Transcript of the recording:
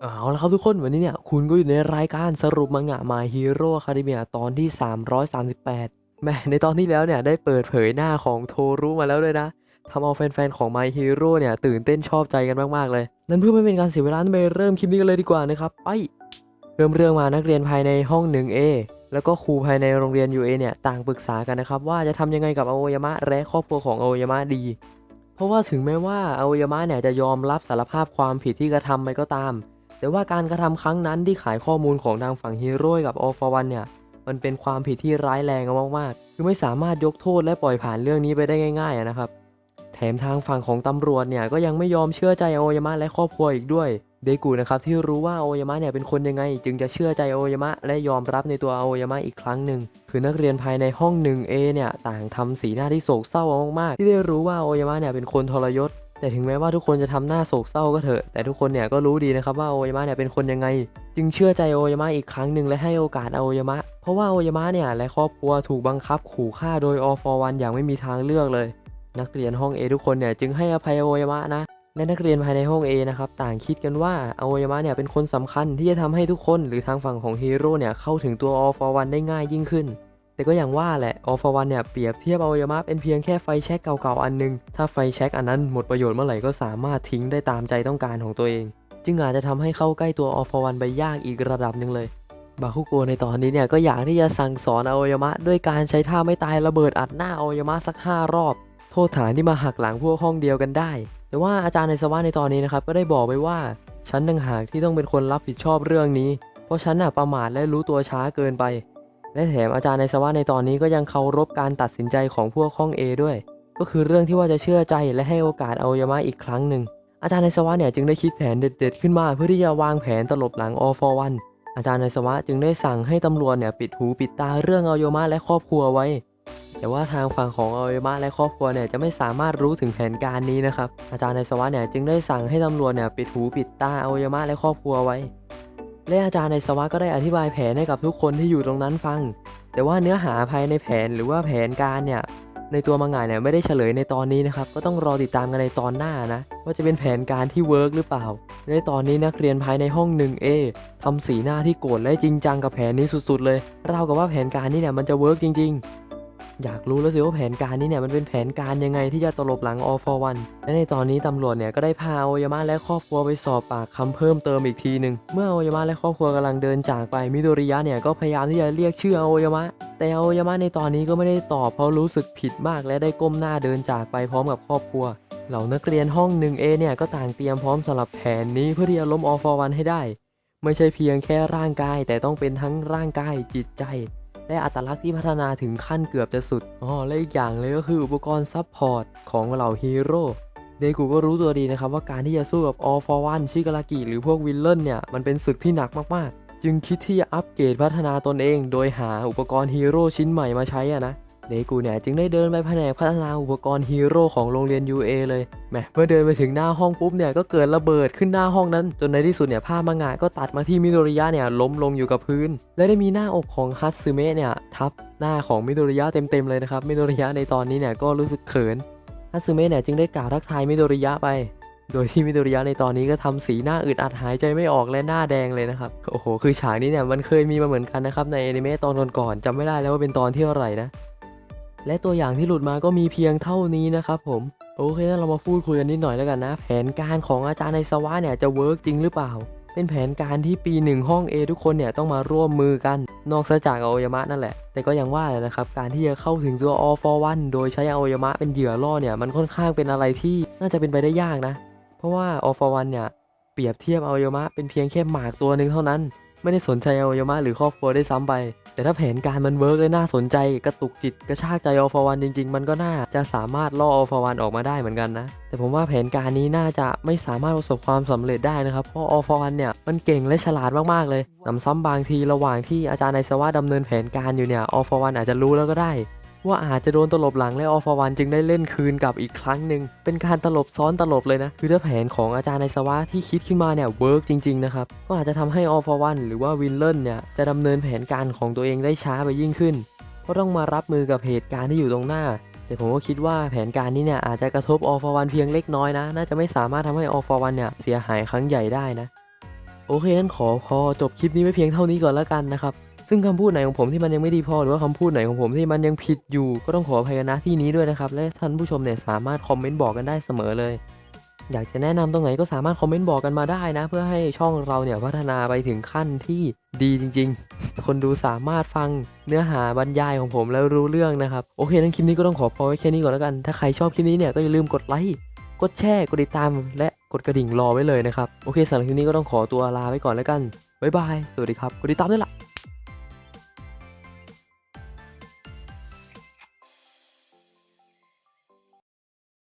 เอาละครับทุกคนวันนี้เนี่ยคุณก็อยู่ในรายการสรุปมังงะ My Hero Academia ตอนที่ 338แหม่ในตอนที่แล้วเนี่ยได้เปิดเผยหน้าของโทรุมาแล้วด้วยนะทำเอาแฟนๆของ My Hero เนี่ยตื่นเต้นชอบใจกันมากๆเลย นั้นเพื่อไม่เป็นการเสียเวลาไปเริ่มคลิปนี้กันเลยดีกว่านะครับไปเริ่มเรื่องมานักเรียนภายในห้อง 1A แล้วก็ครูภายในโรงเรียน UA เนี่ยต่างปรึกษากันนะครับว่าจะทำยังไงกับอาโอยามะและครอบครัวของอาโอยามะดี เพราะว่าถึงแม้ว่าอาโอยามะเนี่ยจะยอมรับสารภาพความผิดที่กระทำไปก็ตาม แต่ว่าการกระทำครั้งนั้นที่ขายข้อมูลของทางฝั่งฮีโร่กับออฟวันเนี่ย มันเป็นความผิดที่ร้ายแรงมากๆ คือไม่สามารถยกโทษและปล่อยผ่านเรื่องนี้ไปได้ง่าย ๆนะครับ แถมทางฝั่งของตำรวจเนี่ยก็ยังไม่ยอมเชื่อใจโอยามะและครอบครัวอีกด้วย เดกูนะครับที่รู้ว่าโอยามะเนี่ยเป็นคนยังไง จึงจะเชื่อใจโอยามะและยอมรับในตัวโอยามะอีกครั้งหนึ่ง คือนักเรียนภายในห้อง 1A เนี่ยต่างทำสีหน้าที่โศกเศร้ามากๆ ที่ได้รู้ว่าโอยามะเนี่ยเป็นคนทรยศ แต่ถึงแม้ว่าทุกคนจะทำหน้าโศกเศร้าก็เถอะ แต่ทุกคนเนี่ยก็รู้ดีนะครับว่าโอยามะเนี่ยเป็นคนยังไง จึงเชื่อใจโอยามะอีกครั้งหนึ่งและให้โอกาสโอยามะ เพราะว่าโอยามะเนี่ยและครอบครัวถูกบังคับขู่ฆ่าโดยอฟอวันอย่างไม่มีทางเลือกเลย นักเรียนห้อง A ทุกคนเนี่ยจึงให้อภัยโอยามะนะและนักเรียนภายในห้อง A นะครับต่างคิดกันว่าโอยามะเนี่ยเป็นคนสำคัญที่จะทำให้ทุกคนหรือทางฝั่งของฮีโร่เนี่ยเข้าถึงตัวอฟวันได้ง่ายยิ่งขึ้น แต่ก็อย่างว่าแหละอ f วันเนี่ยเปรียบเทียบโอยามะเป็นเพียงแค่ไฟแช็กเก่าๆอันหนึง ถ้าไฟแช็กอันนั้นหมดประโยชน์เมื่อไหร่ก็สามารถทิ้งได้ตามใจต้องการของตัวเอง จึงอาจจะทำให้เข้าใกล้ตัวอ f วันไปยากอีกระดับหนึ่งเลย บาคุโกในตอนนี้เนี่ยก็อยากที่จะสั่งสอนอาโอยามะด้วยการใช้ท่าไม่ตายระเบิดอัดหน้าอาโอยามะสัก 5 รอบ โทษฐานที่มาหักหลังพวกห้องเดียวกันได้ แต่ว่าอาจารย์ในสวะในตอนนี้นะครับก็ได้บอกไปว่าฉันต่างหากที่ต้องเป็นคนรับผิดชอบเรื่องนี้ เพราะฉันน่ะประมาทและรู้ตัวช้าเกินไป และแถมอาจารย์ในสวะในตอนนี้ก็ยังเคารพการตัดสินใจของพวกห้อง A ด้วย ก็คือเรื่องที่ว่าจะเชื่อใจและให้โอกาสอาโยามะอีกครั้งหนึ่ง อาจารย์ในสวะเนี่ยจึงได้คิดแผนเด็ด ๆ ขึ้นมา เพื่อที่จะวางแผนตลบหลัง All for One อาจารย์ในสวะจึงได้สั่งให้ตำรวจเนี่ยปิดหูปิดตาเรื่องอาโยมะและครอบครัวไว้ แต่ว่าทางฝั่งของอาโยมะและครอบครัวเนี่ยจะไม่สามารถรู้ถึงแผนการนี้นะครับอาจารย์ในสวะเนี่ยจึงได้สั่งให้ตำรวจเนี่ยปิดหูปิดตาอาโยมะและครอบครัวไว้ และอาจารย์ในสวะก็ได้อธิบายแผนให้กับทุกคนที่อยู่ตรงนั้นฟัง แต่ว่าเนื้อหาภายในแผนหรือว่าแผนการเนี่ย ในตัวมังงะเนี่ยไม่ได้เฉลยในตอนนี้นะครับ ก็ต้องรอติดตามกันในตอนหน้านะ ว่าจะเป็นแผนการที่เวิร์กหรือเปล่า ในตอนนี้นักเรียนภายในห้อง 1A ทำสีหน้าที่โกรธและจริงจังกับแผนนี้สุดๆ เลยราวกับว่าแผนการนี้เนี่ยมันจะเวิร์กจริง ๆ อยากรู้แล้วสิว่าแผนการนี้เนี่ยมันเป็นแผนการยังไงที่จะตลบหลัง All for One และในตอนนี้ตำรวจเนี่ยก็ได้พาโอยามะและครอบครัวไปสอบปากคำเพิ่มเติมอีกทีหนึ่งเมื่อโอยามะและครอบครัวกำลังเดินจากไปมิโดริยะเนี่ยก็พยายามที่จะเรียกชื่อโอยามะแต่โอยามะในตอนนี้ก็ไม่ได้ตอบเพราะรู้สึกผิดมาก และได้ก้มหน้าเดินจากไปพร้อมกับครอบครัวเหล่านักเรียนห้อง 1A เนี่ยก็ต่างเตรียมพร้อมสำหรับแผนนี้เพื่อที่จะล้ม All for One ให้ได้ ไม่ใช่เพียงแค่ร่างกายแต่ต้องเป็นทั้งร่างกายจิตใจ ได้อัตลักษณ์ที่พัฒนาถึงขั้นเกือบจะสุดอ๋อและอีกอย่างเลยก็คืออุปกรณ์ซับพอร์ตของเหล่าฮีโร่เดกูก็รู้ตัวดีนะครับว่าการที่จะสู้กับ All for One ชิการากิหรือพวกวิลเลนเนี่ย มันเป็นศึกที่หนักมากๆ จึงคิดที่จะอัปเกรดพัฒนาตนเอง โดยหาอุปกรณ์ฮีโร่ชิ้นใหม่มาใช้อะนะ เดกูเนี่ยจึงได้เดินไปแผนกพัฒนาอุปกรณ์ฮีโร่ของโรงเรียน UA เลยแหมเมื่อเดินไปถึงหน้าห้องปุ๊บเนี่ยก็เกิดระเบิดขึ้นหน้าห้องนั้น จนในที่สุดเนี่ยภามังงะก็ตัดมาที่มิโดริยะเนี่ยล้มลงอยู่กับพื้น และได้มีหน้าอกของฮัตสึเมะเนี่ยทับหน้าของมิโดริยะเต็มๆเลยนะครับมิโดริยะในตอนนี้เนี่ยก็รู้สึกเขินฮัตสึเมะเนี่ยจึงได้กล่าวทักทายมิโดริยะไปโดยที่มิโดริยะในตอนนี้ก็ทำสีหน้าอึดอัดหายใจไม่ออกและหน้าแดงเลยนะครับ โอ้โห คือฉากนี้เนี่ยมันเคยมีมาเหมือนกันนะครับในอนิเมะตอนก่อนๆจำไม่ได้แล้วว่าเป็นตอนที่เท่าไหร่นะ และตัวอย่างที่หลุดมาก็มีเพียงเท่านี้นะครับผมโอเคงั้นเรามาพูดคุยกันนิดหน่อยแล้วกันนะ แผนการของอาจารย์ในสวะเนี่ยจะเวิร์กจริงหรือเปล่า เป็นแผนการที่ปีหนึ่งห้อง A ทุกคนเนี่ยต้องมาร่วมมือกัน นอกจากอโอยามะนั่นแหละ แต่ก็ยังว่าแหละนะครับ การที่จะเข้าถึงตัว All for One โดยใช้อโอยามะเป็นเหยื่อล่อเนี่ยมันค่อนข้างเป็นอะไรที่น่าจะเป็นไปได้ยากนะ เพราะว่า All for One เนี่ยเปรียบเทียบอโอยามะเป็นเพียงแค่หมากตัวหนึ่งเท่านั้น ไม่ได้สนใจอาโอยมะหรือครอบครัวได้ซ้ำไป แต่ถ้าแผนการมันเวิร์กเลยน่าสนใจ กระตุกจิตกระชากใจอ l ฟวันจริง ๆ มันก็น่าจะสามารถล่ออ l ฟวันออกมาได้เหมือนกันนะ แต่ผมว่าแผนการนี้น่าจะไม่สามารถประสบความสำเร็จได้นะครับ เพราะอ l ฟวันเนี่ยมันเก่งและฉลาดมากๆเลยหนำซ้ำบางทีระหว่างที่อาจารย์ในสวะดำเนินแผนการอยู่เนี่ยอ l ฟวันอาจจะรู้แล้วก็ได้ ว่าอาจจะโดนตลบหลังและอ l ฟวันจึงได้เล่นคืนกับอีกครั้งหนึ่ง เป็นการตลบซ้อนตลบเลยนะ คือถ้าแผนของอาจารย์ในสวะที่คิดขึ้นมาเนี่ยเวิร์กจริงๆนะครับ ก็อาจจะทำให้อ l ฟวันหรือว่าวินเลนเนี่ยจะดำเนินแผนการของตัวเองได้ช้าไปยิ่งขึ้น เพราะต้องมารับมือกับเหตุการณ์ที่อยู่ตรงหน้า แต่ผมก็คิดว่าแผนการนี้เนี่ยอาจจะกระทบ All for One เพียงเล็กน้อยนะ น่าจะไม่สามารถทำให้ All for One เนี่ยเสียหายครั้งใหญ่ได้นะ โอเคนั้นขอพอจบคลิปนี้ไว้เพียงเท่านี้ก่อนแล้วกันนะครับ ซึ่งคำพูดไหนของผมที่มันยังไม่ดีพอหรือว่าคำพูดไหนของผมที่มันยังผิดอยู่ก็ต้องขออภัยกันนะที่นี้ด้วยนะครับและท่านผู้ชมเนี่ยสามารถคอมเมนต์บอกกันได้เสมอเลย อยากจะแนะนำตรงไหนก็สามารถคอมเมนต์บอกกันมาได้นะ เพื่อให้ช่องเราเนี่ยพัฒนาไปถึงขั้นที่ดีจริง ๆ คนดูสามารถฟังเนื้อหาบรรยายของผมแล้วรู้เรื่องนะครับโอเคนั้นคลิปนี้ก็ต้องขอพอไว้แค่นี้ก่อนแล้วกัน ถ้าใครชอบคลิปนี้เนี่ยก็อย่าลืมกดไลค์กดแชร์กดติดตามและกดกระดิ่งรอไว้เลยนะครับโอเคสำหรับคลิปนี้ก็ต้องขอตัวลาไปก่อนแล้วกันบ๊ายบายสวัสดีครับกดติดตามด้วยล่ะ